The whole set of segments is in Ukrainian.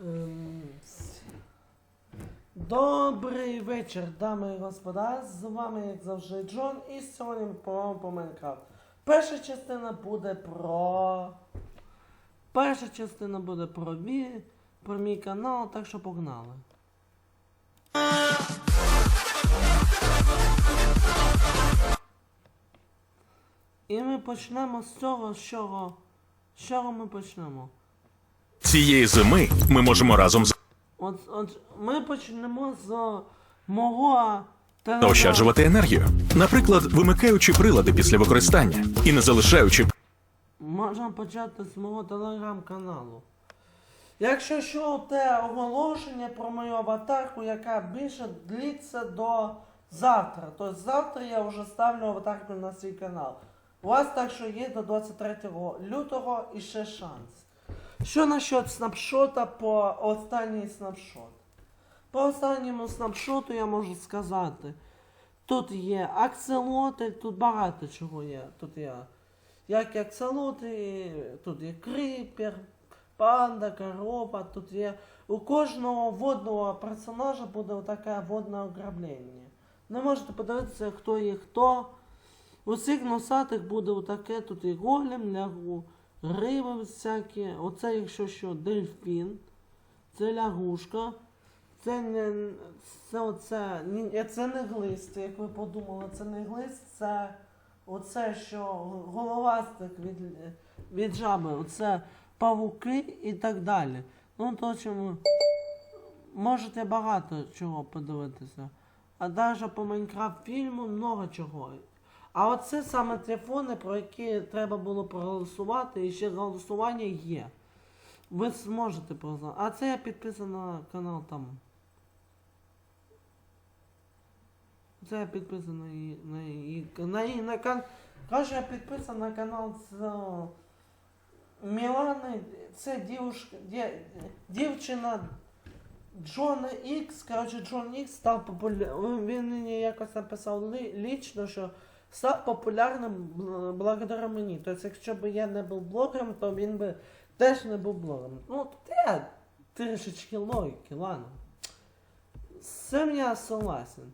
Ем, Добрий вечір, дами і господа. З вами, як завжди, Джон, і сьогодні ми поговоримо по Майнкрафт. Перша частина буде про. Перша частина буде про мій, про мій канал, так що погнали. І ми почнемо з цього, з чого. З чого ми почнемо? Цієї зими ми можемо разом з От, от ми почнемо з мого телеграм- заощаджувати енергію, наприклад, вимикаючи прилади після використання і не залишаючи Можна почати з мого телеграм-каналу. Якщо що, те оголошення про мою аватарку, яка більше длиться до завтра. Тобто завтра я вже ставлю аватарку на свій канал. У вас так що є до 23 лютого і ще шанс. Що насчет снапшота по останній снапшот? По останньому снапшоту я можу сказати. Тут є акселоти, тут багато чого є. Тут є як акселоти, тут є кріпер, панда, корова, тут є. У кожного водного персонажа буде таке водне ограблення. Не можете подивитися, хто є хто. У всіх носатих буде отаке, тут і голем, лягу, риби всякі. Оце, якщо що, дельфін, це лягушка. Це не це оце, ні, це не глист, як ви подумали, це не глист, це оце, що головастик від, від жаби, оце павуки і так далі. Ну, то чому можете багато чого подивитися. А навіть по Майнкрафт фільму много чого. А оце саме телефони, про які треба було проголосувати, і ще голосування є. Ви зможете проголосувати. А це я підписаний на канал там. Це я підписаний на її на її на кан. Каже, я підписаний на канал з о, Мілани. Це дівушка, дівчина Джона Ікс. Коротше, Джон Ікс став популярним. Він мені якось написав лічно, що став популярним бл- благодаря мені. Тобто, якщо б я не був блогером, то він би теж не був блогером. Ну, є трішечки логіки, ладно. З цим я согласен.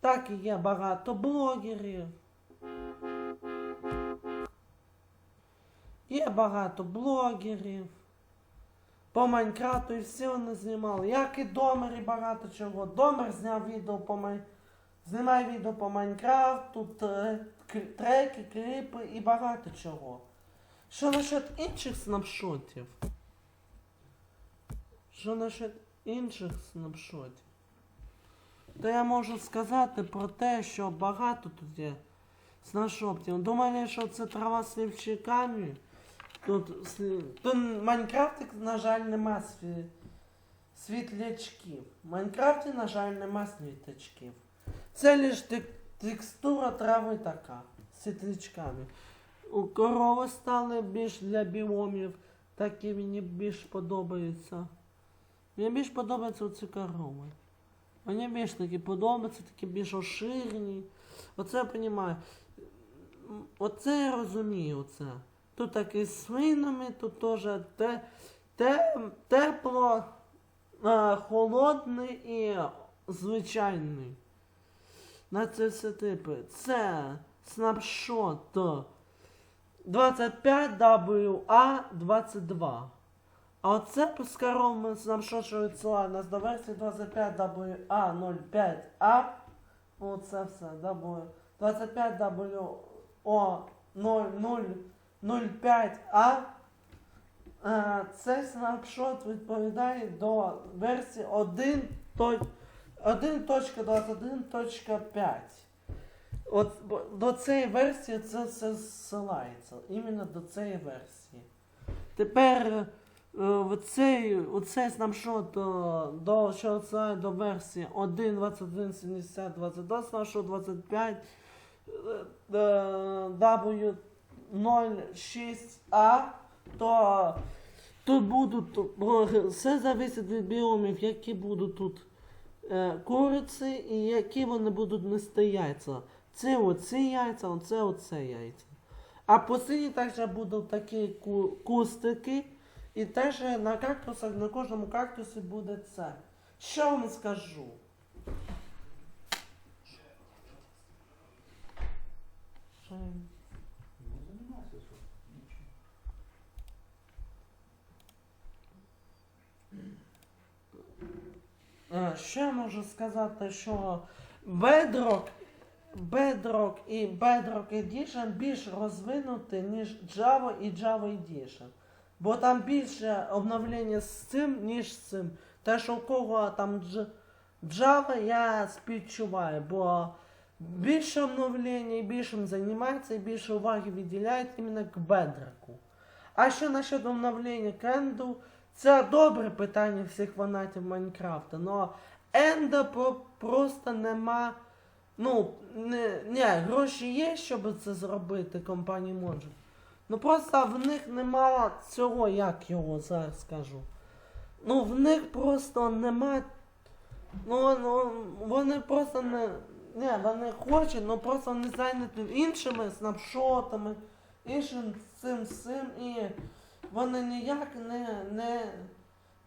Так і є багато блогерів. Є багато блогерів. По Майнкрафту і всі вони знімали. Як і Домер і багато чого. Домер зняв відео по Май... Знімає відео по Майнкрафту, треки, кліпи і багато чого. Що насчет інших снапшотів? Що насчет інших снапшотів? То я можу сказати про те, що багато тут є снапшотів. Думаю, що це трава з слівчиками. Тут, слі- тут Майнкрафт, на жаль, нема світлячків. В Майнкрафті, на жаль, нема світлячків. Це лише тек- текстура трави така, з світлячками. У корови стали більш для біомів, такі мені більш подобаються. Мені більш подобаються оці корови. Мені більш такі подобаються, такі більш оширені. Оце я розумію. Оце я розумію, оце. Тут такі з свинами, тут теж те, те, тепло, а, холодний і звичайний. На це все типи. Це снапшот 25WA22. А оце пускаром снапшот, що відсилає до версії 25WA05A. Оце все. W 25WO0005A. Е, Цей снапшот відповідає до версії 1. 1.21.5. От до цієї версії це все зсилається. Іменно до цієї версії. Тепер е, в цей, у цей снапшот е, до, що до версії 1.21.70.22, снапшот 25 е, е, W06A, то тут будуть е, все залежить від біомів, які будуть тут е, куриці і які вони будуть нести яйця. Це оці яйця, оце оце яйця. А посередині також будуть такі ку- кустики, І теж на кактусах, на кожному кактусі буде це. Що вам скажу? Що я- Е, Ще можу сказати, що Bedrock, Bedrock і Bedrock Edition більш розвинуті, ніж Java і Java Edition. Бо там більше обновлення з цим, ніж з цим. Те, що у кого там Java, я співчуваю, бо більше обновлення, і більшим займається, і більше уваги виділяють іменно к Bedrock. А що насчет обновлення Кенду, це добре питання всіх фанатів Майнкрафта, но Енда про- просто нема. Ну, не, не, гроші є, щоб це зробити, компанії може. Ну просто в них нема цього, як його зараз скажу. Ну, в них просто нема. Ну, ну вони просто не. Не, вони хочуть, ну просто не зайняті іншими снапшотами, іншим цим цим і вони ніяк не, не,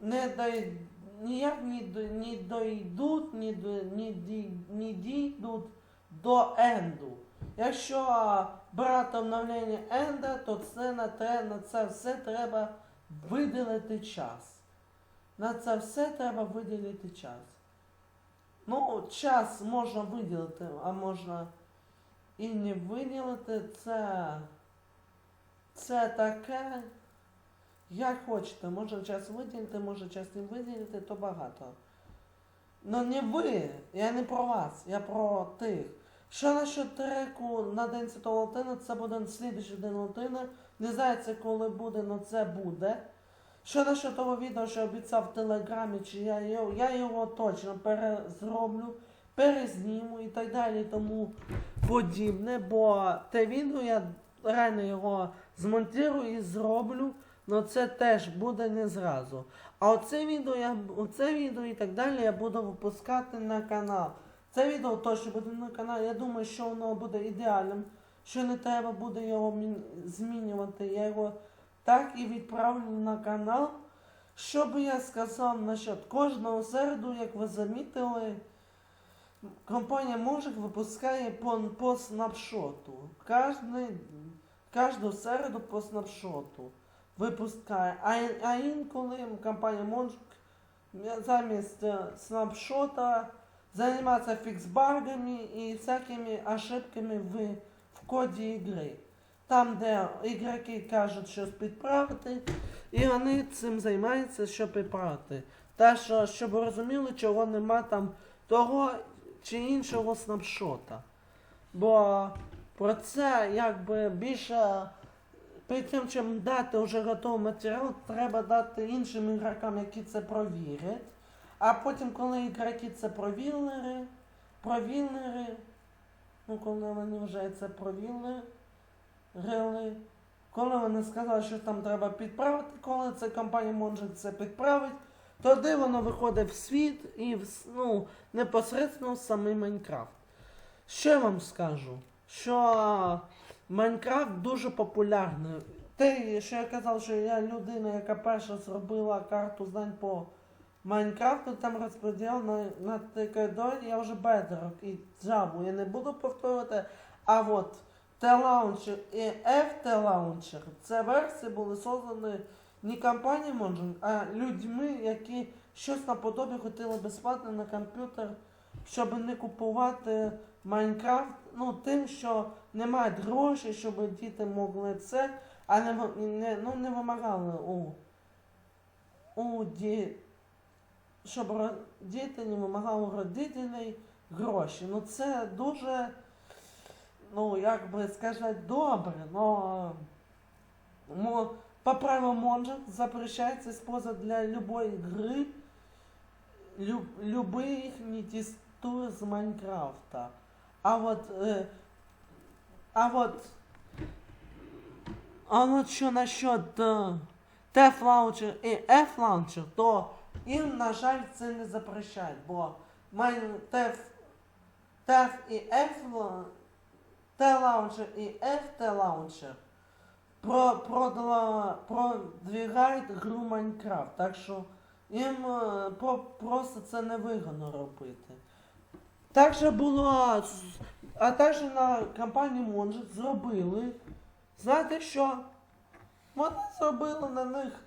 не дай, ніяк не, д- не не, дійдуть до енду. Якщо брати обновлення енда, то це на, на це все треба виділити час. На це все треба виділити час. Ну, час можна виділити, а можна і не виділити. Це, це таке. Як хочете, може час виділити, може час не виділити, то багато. Ну не ви, я не про вас, я про тих. Що насчет треку на День Святого Латина, це буде слідуючий день Латина. Не це коли буде, але це буде. Що насчет того відео, що обіцяв в Телеграмі, чи я його, я його точно перезроблю, перезніму і так далі, тому подібне, бо те відео я реально його змонтирую і зроблю, але це теж буде не зразу. А оце відео, я, оце відео і так далі я буду випускати на канал. Це відео точно буде на каналі. Я думаю, що воно буде ідеальним, що не треба буде його змінювати. Я його так і відправлю на канал. Що би я сказав насчет кожного середу, як ви замітили, компанія Можик випускає по, по снапшоту. Кожну середу по снапшоту випускає. А, а інколи компанія Можик замість е, снапшота займається фіксбагами і всякими ошибками в, в коді ігри. Там, де ігроки кажуть щось підправити, і вони цим займаються, щоб підправити. Та що, щоб розуміли, чого нема там того чи іншого снапшота. Бо про це якби більше перед тим, чим дати вже готовий матеріал, треба дати іншим ігрокам, які це провірять. А потім, коли ігроки це провірили, провірили, ну коли вони вже це провірили, Рили. Коли вони сказали, що там треба підправити, коли ця компанія може це підправити, тоді воно виходить в світ і ну, непосередньо в самий Майнкрафт. Я вам скажу? Що Майнкрафт дуже популярний. Те, що я казав, що я людина, яка перша зробила карту знань по Майнкрафту, там розподіл на, на Текадой, я вже Bedrock і Java. Я не буду повторювати, а от T-Launcher і FT-Launcher, це версії були создані не компанією Monjing, а людьми, які щось наподобі хотіли безплатно на комп'ютер, щоб не купувати Майнкрафт, ну тим, що не мають грошей, щоб діти могли це, а не, не, ну, не вимагали у, у ді, щоб діти не вимагали родителей гроші. Ну це дуже ну, як би сказати, добре, но мо, по правилам Монжа запрещается использовать для любой игры люб, любых не текстур из Майнкрафта. А вот, э, а вот, а вот что насчет э, TF Launcher і F Launcher, то їм, на жаль, це не запрещають, бо TF, TF і F T-Launcher і FT-Launcher про, продала, продвігають гру Майнкрафт. Так що їм е, про, просто це не вигодно робити. Так же було, а також на компанії Монжит зробили. Знаєте що? Вони зробили на них